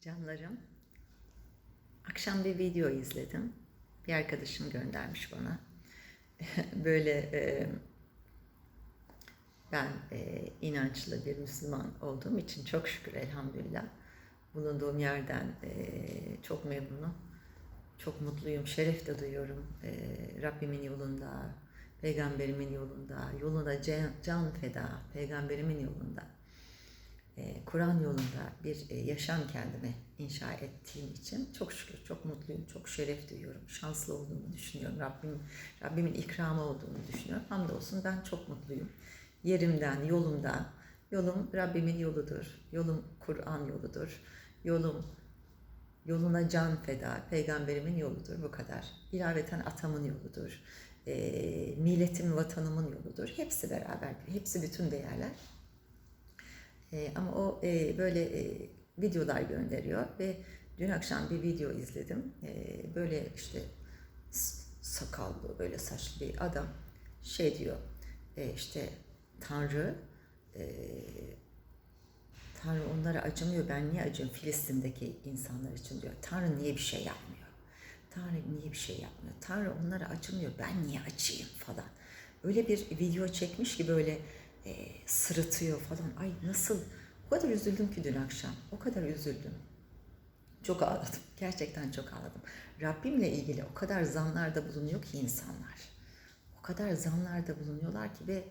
Canlarım, akşam bir video izledim. Bir arkadaşım göndermiş bana. Böyle e, ben e, inançlı bir Müslüman olduğum için çok şükür elhamdülillah bulunduğum yerden e, çok memnunum. Çok mutluyum, şeref de duyuyorum e, Rabbimin yolunda, peygamberimin yolunda, yolunda can, can feda, peygamberimin yolunda. E, Kur'an yolunda bir e, yaşam kendime inşa ettiğim için çok şükür, çok mutluyum, çok şeref duyuyorum. Şanslı olduğumu düşünüyorum. Rabbim, Rabbimin ikramı olduğunu düşünüyorum. Hamdolsun ben çok mutluyum. Yerimden, yolumdan. Yolum Rabbimin yoludur. Yolum Kur'an yoludur. Yolum yoluna can feda, peygamberimin yoludur bu kadar. İlaveten atamın yoludur. E, milletim, vatanımın yoludur. Hepsi beraber, hepsi bütün değerler. E, ama o e, böyle e, videolar gönderiyor ve dün akşam bir video izledim. E, böyle işte sakallı, böyle saçlı bir adam şey diyor. E, işte Tanrı e, Tanrı onlara acımıyor. Ben niye acıyorum Filistin'deki insanlar için diyor. Tanrı niye bir şey yapmıyor? Tanrı niye bir şey yapmıyor? Tanrı onlara acımıyor. Ben niye acıyım falan. Öyle bir video çekmiş ki böyle e, sırıtıyor falan. Ay nasıl? O kadar üzüldüm ki dün akşam. O kadar üzüldüm. Çok ağladım. Gerçekten çok ağladım. Rabbimle ilgili o kadar zanlarda bulunuyor ki insanlar. O kadar zanlarda bulunuyorlar ki ve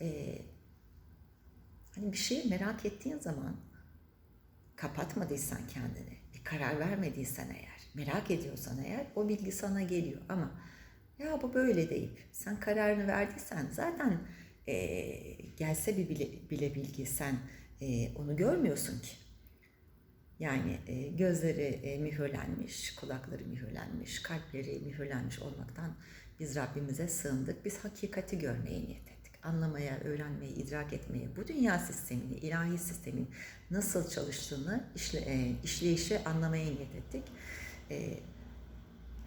e, hani bir şeyi merak ettiğin zaman kapatmadıysan kendini, bir karar vermediysen eğer, merak ediyorsan eğer o bilgi sana geliyor. Ama ya bu böyle deyip sen kararını verdiysen zaten e, gelse bir bile, bile bilgi sen e, onu görmüyorsun ki. Yani e, gözleri e, mühürlenmiş, kulakları mühürlenmiş, kalpleri mühürlenmiş olmaktan biz Rabbimize sığındık. Biz hakikati görmeye niyet ettik. Anlamaya, öğrenmeye, idrak etmeye, bu dünya sistemini, ilahi sistemin nasıl çalıştığını, işle, e, işleyişi anlamaya niyet ettik. E,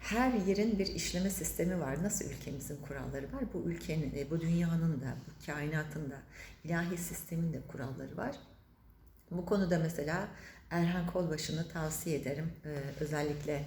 her yerin bir işleme sistemi var. Nasıl ülkemizin kuralları var? Bu ülkenin, e, bu dünyanın da, bu kainatın da, ilahi sistemin de kuralları var. Bu konuda mesela Erhan Kolbaşı'nı tavsiye ederim. Ee, özellikle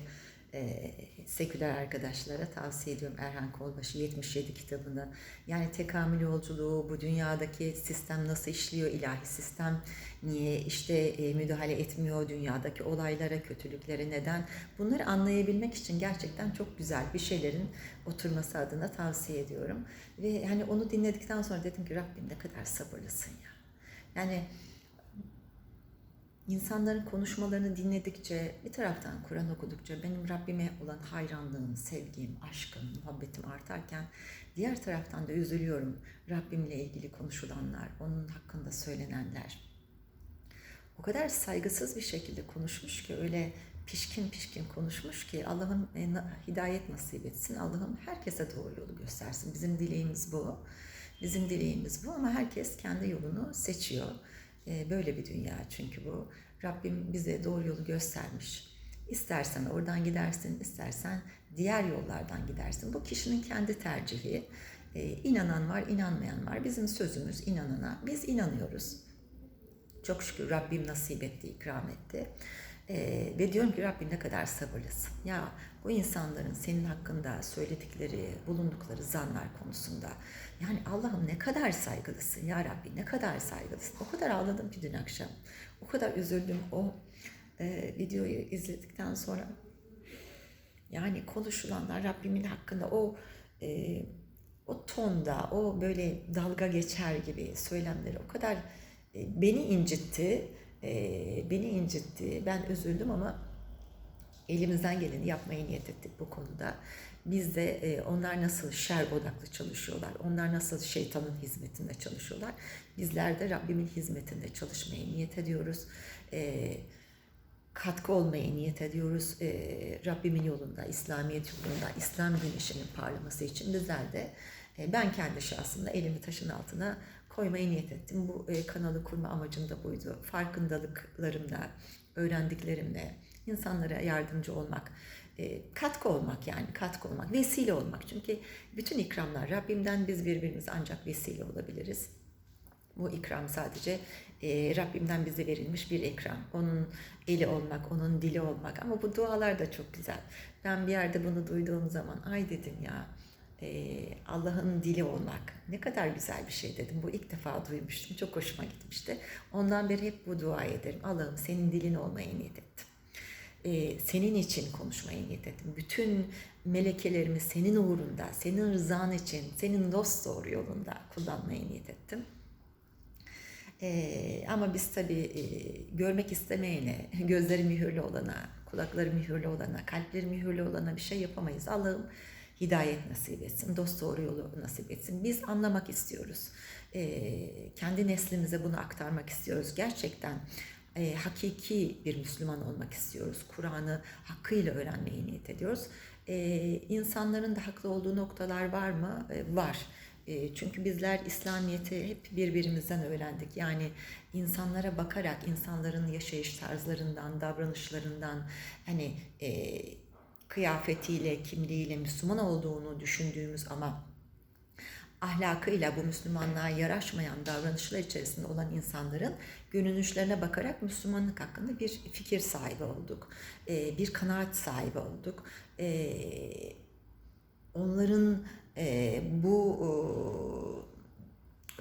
e, seküler arkadaşlara tavsiye ediyorum Erhan Kolbaşı 77 kitabını. Yani tekamül yolculuğu, bu dünyadaki sistem nasıl işliyor, ilahi sistem niye işte e, müdahale etmiyor dünyadaki olaylara, kötülüklere neden? Bunları anlayabilmek için gerçekten çok güzel bir şeylerin oturması adına tavsiye ediyorum. Ve hani onu dinledikten sonra dedim ki Rabbim ne kadar sabırlısın ya. Yani İnsanların konuşmalarını dinledikçe, bir taraftan Kur'an okudukça benim Rabbime olan hayranlığım, sevgim, aşkım, muhabbetim artarken diğer taraftan da üzülüyorum. Rabbimle ilgili konuşulanlar, onun hakkında söylenenler. O kadar saygısız bir şekilde konuşmuş ki öyle pişkin pişkin konuşmuş ki Allah'ım e, hidayet nasip etsin. Allah'ım herkese doğru yolu göstersin. Bizim dileğimiz bu. Bizim dileğimiz bu ama herkes kendi yolunu seçiyor. E, Böyle bir dünya çünkü bu. Rabbim bize doğru yolu göstermiş. İstersen oradan gidersin, istersen diğer yollardan gidersin. Bu kişinin kendi tercihi. E, inanan var, inanmayan var. Bizim sözümüz inanana. Biz inanıyoruz. Çok şükür Rabbim nasip etti, ikram etti. Ee, ve diyorum ki Rabbim ne kadar sabırlısın. Ya bu insanların senin hakkında söyledikleri, bulundukları zanlar konusunda yani Allah'ım ne kadar saygılısın ya Rabbi ne kadar saygılısın. O kadar ağladım ki dün akşam. O kadar üzüldüm o e, videoyu izledikten sonra. Yani konuşulanlar Rabbimin hakkında o e, o tonda, o böyle dalga geçer gibi söylemleri o kadar e, beni incitti. E, beni incitti. Ben üzüldüm ama elimizden geleni yapmaya niyet ettik bu konuda. Biz de e, onlar nasıl şer odaklı çalışıyorlar, onlar nasıl şeytanın hizmetinde çalışıyorlar. Bizler de Rabbimin hizmetinde çalışmaya niyet ediyoruz. E, katkı olmaya niyet ediyoruz. E, Rabbimin yolunda, İslamiyet yolunda, İslam güneşinin parlaması için bizler de e, ben kendi şahsımda elimi taşın altına koymaya niyet ettim. Bu e, kanalı kurma amacım da buydu. Farkındalıklarımla, öğrendiklerimle insanlara yardımcı olmak, e, katkı olmak yani katkı olmak, vesile olmak. Çünkü bütün ikramlar Rabbimden biz birbirimize ancak vesile olabiliriz. Bu ikram sadece e, Rabbimden bize verilmiş bir ikram. Onun eli olmak, onun dili olmak. Ama bu dualar da çok güzel. Ben bir yerde bunu duyduğum zaman ay dedim ya e, Allah'ın dili olmak ne kadar güzel bir şey dedim. Bu ilk defa duymuştum. Çok hoşuma gitmişti. Ondan beri hep bu dua ederim. Allah'ım senin dilin olmayı niyet ettim. E, senin için konuşmayı niyet ettim. Bütün melekelerimi senin uğrunda, senin rızan için, senin dost doğru yolunda kullanmayı niyet ettim. Ee, ama biz tabii e, görmek istemeyene, gözleri mühürlü olana, kulakları mühürlü olana, kalpleri mühürlü olana bir şey yapamayız. Allah'ım hidayet nasip etsin, dost doğru yolu nasip etsin. Biz anlamak istiyoruz. Ee, kendi neslimize bunu aktarmak istiyoruz. Gerçekten e, hakiki bir Müslüman olmak istiyoruz. Kur'an'ı hakkıyla öğrenmeyi niyet ediyoruz. Ee, insanların da haklı olduğu noktalar var mı? Ee, var. E, çünkü bizler İslamiyet'i hep birbirimizden öğrendik. Yani insanlara bakarak, insanların yaşayış tarzlarından, davranışlarından, hani e, kıyafetiyle, kimliğiyle Müslüman olduğunu düşündüğümüz ama ahlakıyla bu Müslümanlığa yaraşmayan davranışlar içerisinde olan insanların görünüşlerine bakarak Müslümanlık hakkında bir fikir sahibi olduk. E, bir kanaat sahibi olduk. E, onların e, bu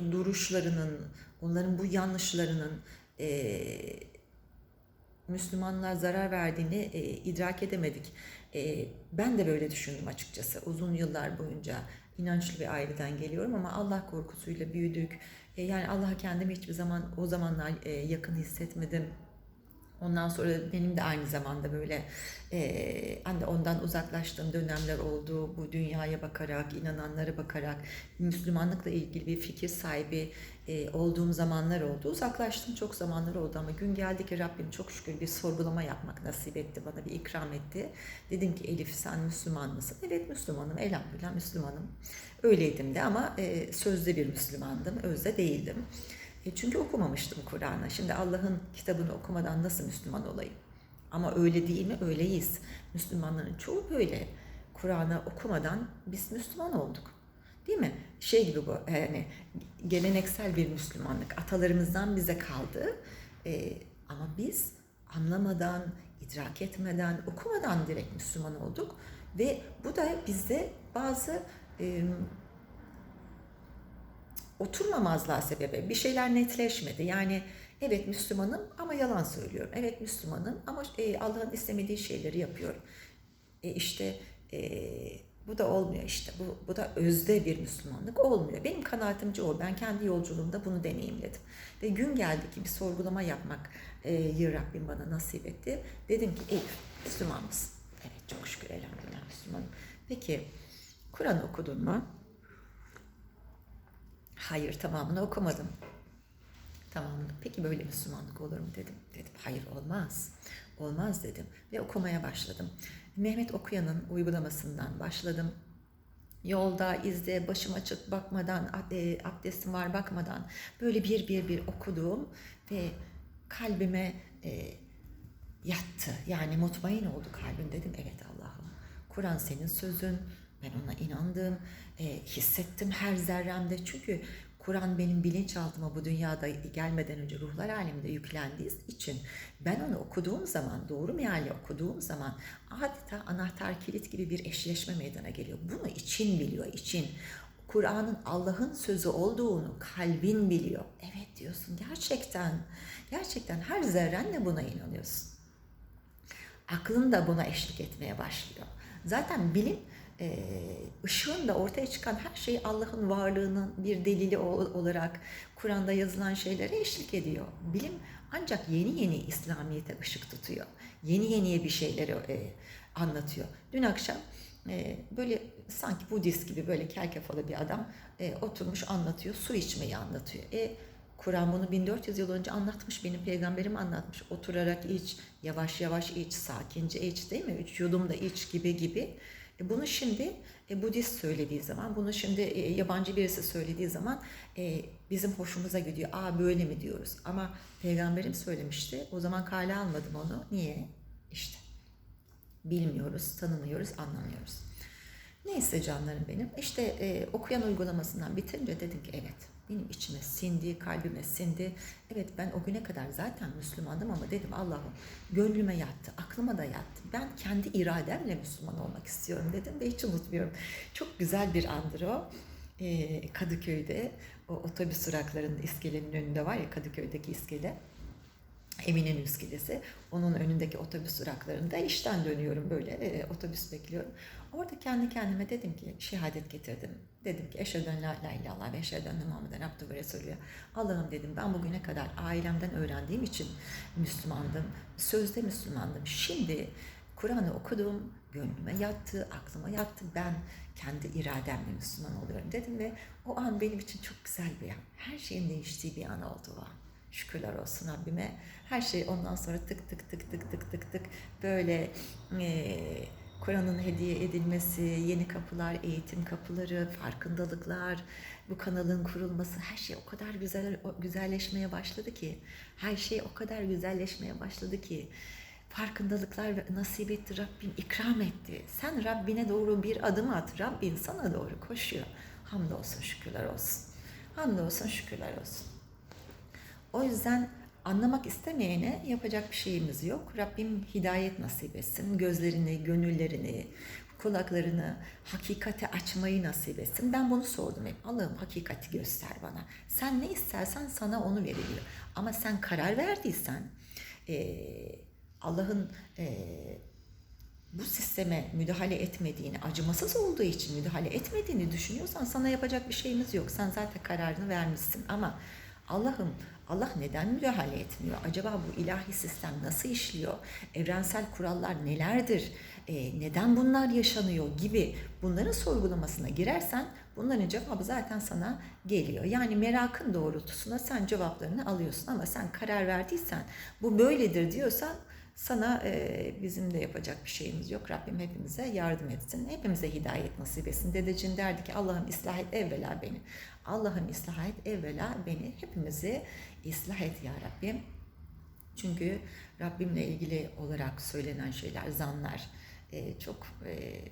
e, duruşlarının, onların bu yanlışlarının e, Müslümanlar zarar verdiğini idrak edemedik. E, ben de böyle düşündüm açıkçası. Uzun yıllar boyunca inançlı bir aileden geliyorum ama Allah korkusuyla büyüdük. E, yani Allah'a kendimi hiçbir zaman o zamanlar e, yakın hissetmedim Ondan sonra benim de aynı zamanda böyle e, hani ondan uzaklaştığım dönemler oldu. Bu dünyaya bakarak, inananlara bakarak Müslümanlıkla ilgili bir fikir sahibi e, olduğum zamanlar oldu. Uzaklaştım çok zamanlar oldu ama gün geldi ki Rabbim çok şükür bir sorgulama yapmak nasip etti bana bir ikram etti. Dedim ki Elif sen Müslüman mısın? Evet Müslümanım elhamdülillah Müslümanım. Öyleydim de ama e, sözde bir Müslümandım, özde değildim. E çünkü okumamıştım Kur'an'ı. Şimdi Allah'ın kitabını okumadan nasıl Müslüman olayım? Ama öyle değil mi? Öyleyiz. Müslümanların çoğu böyle. Kur'an'ı okumadan biz Müslüman olduk. Değil mi? Şey gibi bu yani geleneksel bir Müslümanlık atalarımızdan bize kaldı. E, ama biz anlamadan, idrak etmeden, okumadan direkt Müslüman olduk. Ve bu da bizde bazı e, oturmamazlığa sebebi. Bir şeyler netleşmedi. Yani evet Müslümanım ama yalan söylüyorum. Evet Müslümanım ama e, Allah'ın istemediği şeyleri yapıyorum. E işte e, bu da olmuyor işte. Bu, bu da özde bir Müslümanlık olmuyor. Benim kanaatimce o. Ben kendi yolculuğumda bunu deneyimledim. Ve gün geldi ki bir sorgulama yapmak e, Rabbim bana nasip etti. Dedim ki Elif Müslüman mısın? Evet çok şükür elhamdülillah Müslümanım. Peki Kur'an okudun mu? Hayır tamamını okumadım. Tamamını. Peki böyle Müslümanlık olur mu dedim. Dedim hayır olmaz. Olmaz dedim ve okumaya başladım. Mehmet Okuyan'ın uygulamasından başladım. Yolda, izde, başım açık bakmadan, e, abdestim var bakmadan böyle bir bir bir okuduğum ve kalbime e, yattı. Yani mutmain oldu kalbim dedim. Evet Allah'ım Kur'an senin sözün, ben ona inandım, e, hissettim her zerremde. Çünkü Kur'an benim bilinçaltıma bu dünyada gelmeden önce ruhlar aleminde yüklendiği için ben onu okuduğum zaman, doğru meali okuduğum zaman adeta anahtar kilit gibi bir eşleşme meydana geliyor. Bunu için biliyor, için. Kur'an'ın Allah'ın sözü olduğunu kalbin biliyor. Evet diyorsun gerçekten, gerçekten her zerrenle buna inanıyorsun. Aklın da buna eşlik etmeye başlıyor. Zaten bilim e, ışığın da ortaya çıkan her şey Allah'ın varlığının bir delili olarak Kur'an'da yazılan şeylere eşlik ediyor. Bilim ancak yeni yeni İslamiyet'e ışık tutuyor. Yeni yeniye bir şeyleri e, anlatıyor. Dün akşam e, böyle sanki Budist gibi böyle kel kafalı bir adam e, oturmuş anlatıyor, su içmeyi anlatıyor. E, Kur'an bunu 1400 yıl önce anlatmış, benim peygamberim anlatmış. Oturarak iç, yavaş yavaş iç, sakince iç değil mi? Üç yudum da iç gibi gibi. E, bunu şimdi e, Budist söylediği zaman, bunu şimdi e, yabancı birisi söylediği zaman bizim hoşumuza gidiyor. Aa böyle mi diyoruz? Ama peygamberim söylemişti. O zaman kale almadım onu. Niye? İşte bilmiyoruz, tanımıyoruz, anlamıyoruz. Neyse canlarım benim. İşte okuyan uygulamasından bitirince dedim ki evet benim içime sindi, kalbime sindi. Evet ben o güne kadar zaten Müslümandım ama dedim Allah'ım gönlüme yattı, aklıma da yattı. Ben kendi irademle Müslüman olmak istiyorum dedim ve hiç unutmuyorum. Çok güzel bir andır o. Ee, Kadıköy'de o otobüs duraklarının iskelenin önünde var ya Kadıköy'deki iskele. Eminönü iskelesi. Onun önündeki otobüs duraklarında işten dönüyorum böyle e, otobüs bekliyorum. Orada kendi kendime dedim ki şehadet getirdim. Dedim ki eşheden la ilahe illallah ve eşheden Muhammeden abdü ve resulü. Allah'ım dedim ben bugüne kadar ailemden öğrendiğim için Müslümandım. Sözde Müslümandım. Şimdi Kur'an'ı okudum, gönlüme yattı, aklıma yattı. Ben kendi irademle Müslüman oluyorum dedim ve o an benim için çok güzel bir an. Her şeyin değiştiği bir an oldu o an. Şükürler olsun Rabbime. Her şey ondan sonra tık tık tık tık tık tık tık böyle e, Kur'an'ın hediye edilmesi, yeni kapılar, eğitim kapıları, farkındalıklar, bu kanalın kurulması her şey o kadar güzel güzelleşmeye başladı ki her şey o kadar güzelleşmeye başladı ki farkındalıklar nasip etti Rabbim ikram etti. Sen Rabbine doğru bir adım at. Rabbin sana doğru koşuyor. Hamdolsun şükürler olsun. Hamdolsun şükürler olsun. O yüzden anlamak istemeyene yapacak bir şeyimiz yok. Rabbim hidayet nasip etsin. Gözlerini, gönüllerini, kulaklarını hakikate açmayı nasip etsin. Ben bunu sordum hep. Allah'ım hakikati göster bana. Sen ne istersen sana onu veriliyor. Ama sen karar verdiysen e, Allah'ın e, bu sisteme müdahale etmediğini, acımasız olduğu için müdahale etmediğini düşünüyorsan sana yapacak bir şeyimiz yok. Sen zaten kararını vermişsin ama Allah'ım Allah neden müdahale etmiyor? Acaba bu ilahi sistem nasıl işliyor? Evrensel kurallar nelerdir? E, neden bunlar yaşanıyor gibi bunların sorgulamasına girersen bunların cevabı zaten sana geliyor. Yani merakın doğrultusunda sen cevaplarını alıyorsun ama sen karar verdiysen bu böyledir diyorsan sana e, bizim de yapacak bir şeyimiz yok. Rabbim hepimize yardım etsin. Hepimize hidayet nasip etsin. Dedeciğim derdi ki Allah'ım ıslah et evvela beni. Allah'ım ıslah et evvela beni. Hepimizi ıslah et ya Rabbim. Çünkü Rabbimle ilgili olarak söylenen şeyler, zanlar e, çok e,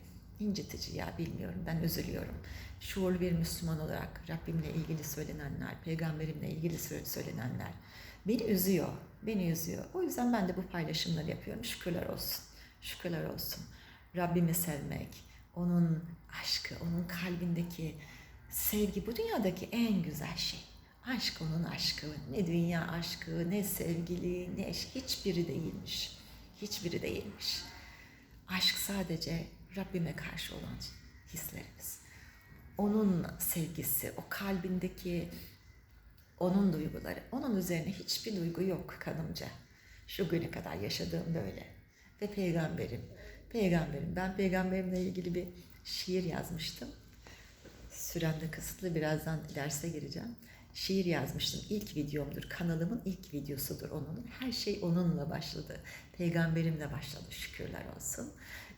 incitici ya bilmiyorum. Ben üzülüyorum. Şuurlu bir Müslüman olarak Rabbimle ilgili söylenenler, peygamberimle ilgili söylenenler beni üzüyor. Beni üzüyor. O yüzden ben de bu paylaşımları yapıyorum. Şükürler olsun. Şükürler olsun. Rabbimi sevmek, onun aşkı, onun kalbindeki sevgi bu dünyadaki en güzel şey. Aşk onun aşkı. Ne dünya aşkı, ne sevgili, ne eş. Hiçbiri değilmiş. Hiçbiri değilmiş. Aşk sadece Rabbime karşı olan hislerimiz. Onun sevgisi, o kalbindeki onun duyguları. Onun üzerine hiçbir duygu yok kanımca. Şu güne kadar yaşadığım böyle. Ve peygamberim. Peygamberim. Ben peygamberimle ilgili bir şiir yazmıştım. Sürem de kısıtlı. Birazdan derse gireceğim. Şiir yazmıştım. İlk videomdur. Kanalımın ilk videosudur onun. Her şey onunla başladı. Peygamberimle başladı. Şükürler olsun.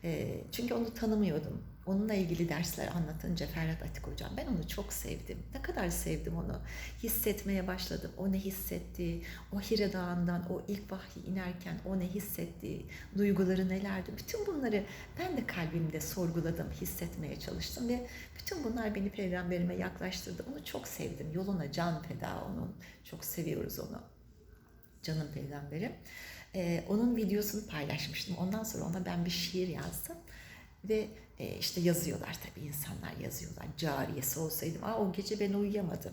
E, çünkü onu tanımıyordum. Onunla ilgili dersler anlatınca Ferhat Atik hocam ben onu çok sevdim. Ne kadar sevdim onu. Hissetmeye başladım. O ne hissetti? O Hire Dağı'ndan o ilk vahiy inerken o ne hissetti? Duyguları nelerdi? Bütün bunları ben de kalbimde sorguladım, hissetmeye çalıştım ve bütün bunlar beni peygamberime yaklaştırdı. Onu çok sevdim. Yoluna can feda onun. Çok seviyoruz onu. Canım peygamberim. Ee, onun videosunu paylaşmıştım. Ondan sonra ona ben bir şiir yazdım. Ve e, işte yazıyorlar tabii insanlar yazıyorlar. Cariyesi olsaydım. Aa, o gece ben uyuyamadım.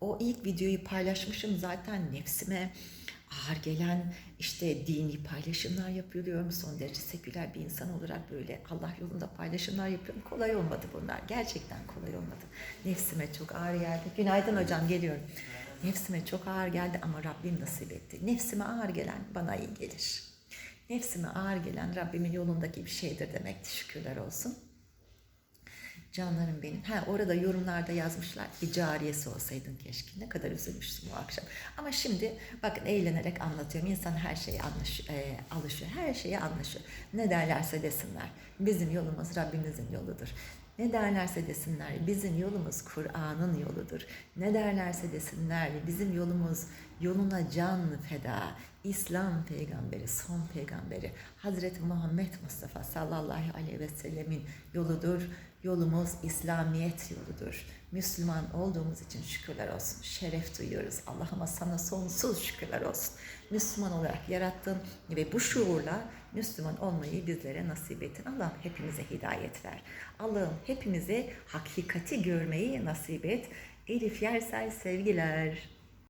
O ilk videoyu paylaşmışım zaten nefsime ağır gelen işte dini paylaşımlar yapıyorum. Son derece seküler bir insan olarak böyle Allah yolunda paylaşımlar yapıyorum. Kolay olmadı bunlar. Gerçekten kolay olmadı. Nefsime çok ağır geldi. Günaydın hocam geliyorum. Nefsime çok ağır geldi ama Rabbim nasip etti. Nefsime ağır gelen bana iyi gelir. Nefsime ağır gelen Rabbimin yolundaki bir şeydir demekti şükürler olsun. Canlarım benim. Ha orada yorumlarda yazmışlar ki cariyesi olsaydın keşke. Ne kadar üzülmüştüm bu akşam. Ama şimdi bakın eğlenerek anlatıyorum. İnsan her şeye anlaş, e, alışıyor. Her şeye anlaşıyor. Ne derlerse desinler. Bizim yolumuz Rabbimizin yoludur. Ne derlerse desinler bizim yolumuz Kur'an'ın yoludur. Ne derlerse desinler bizim yolumuz yoluna can feda, İslam peygamberi, son peygamberi, Hazreti Muhammed Mustafa sallallahu aleyhi ve sellemin yoludur. Yolumuz İslamiyet yoludur. Müslüman olduğumuz için şükürler olsun. Şeref duyuyoruz. Allah'ıma sana sonsuz şükürler olsun. Müslüman olarak yarattın ve bu şuurla Müslüman olmayı bizlere nasip ettin. Allah'ım hepimize hidayet ver. Allah'ım hepimize hakikati görmeyi nasip et. Elif Yersel sevgiler.